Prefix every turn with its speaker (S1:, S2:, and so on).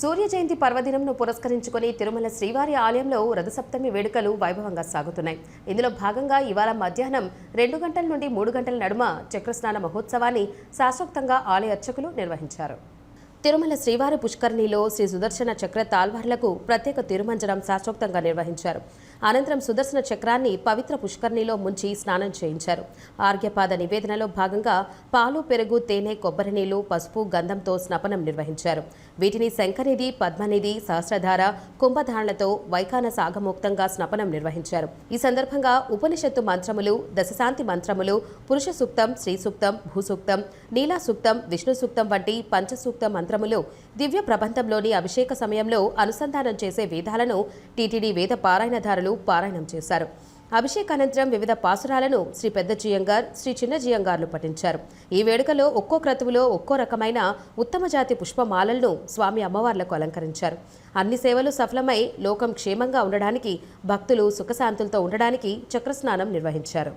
S1: సూర్య జయంతి పర్వదినంను పురస్కరించుకొని తిరుమల శ్రీవారి ఆలయంలో రథసప్తమి వేడుకలు వైభవంగా సాగుతున్నాయి. ఇందులో భాగంగా ఇవాళ మధ్యాహ్నం రెండు గంటల నుండి మూడు గంటల నడుమ చక్రస్నాన మహోత్సవాన్ని శాశ్వతంగా ఆలయ అర్చకులు నిర్వహించారు. తిరుమల శ్రీవారి పుష్కరిణిలో శ్రీ సుదర్శన చక్ర తాల్వార్లకు ప్రత్యేక తిరుమంజనం శాస్త్రోక్తంగా నిర్వహించారు. అనంతరం సుదర్శన చక్రాన్ని పవిత్ర పుష్కరిణిలో ముంచి స్నానం చేయించారు. ఆర్ఘ్యపాద నివేదనలో భాగంగా పాలు పెరుగు తేనె కొబ్బరి నీళ్ళు పసుపు గంధంతో స్నపనం నిర్వహించారు. వీటిని శంఖనిధి పద్మనిధి సహస్రధార కుంభధారణతో వైఖాన సాగమోక్తంగా స్నపనం నిర్వహించారు. ఈ సందర్భంగా ఉపనిషత్తు మంత్రములు దశశాంతి మంత్రములు పురుష సూక్తం శ్రీ సూక్తం భూసూక్తం నీలా సూక్తం విష్ణు సూక్తం వంటి పంచసూక్త మంత్రములు దివ్య ప్రబంధంలోని అభిషేక సమయంలో అనుసంధానం చేసే వేదాలను టీటీడీ వేద పారాయణదారులు పారాయణం చేశారు. అభిషేకానంతరం వివిధ పాసురాలను శ్రీ పెద్ద జియంగార్ శ్రీ చిన్న జియంగార్లు పఠించారు. ఈ వేడుకలో ఒక్కో క్రతువులో ఒక్కో రకమైన ఉత్తమ జాతి పుష్పమాలలను స్వామి అమ్మవార్లకు అలంకరించారు. అన్ని సేవలు సఫలమై లోకం క్షేమంగా ఉండడానికి భక్తులు సుఖశాంతులతో ఉండడానికి చక్రస్నానం నిర్వహించారు.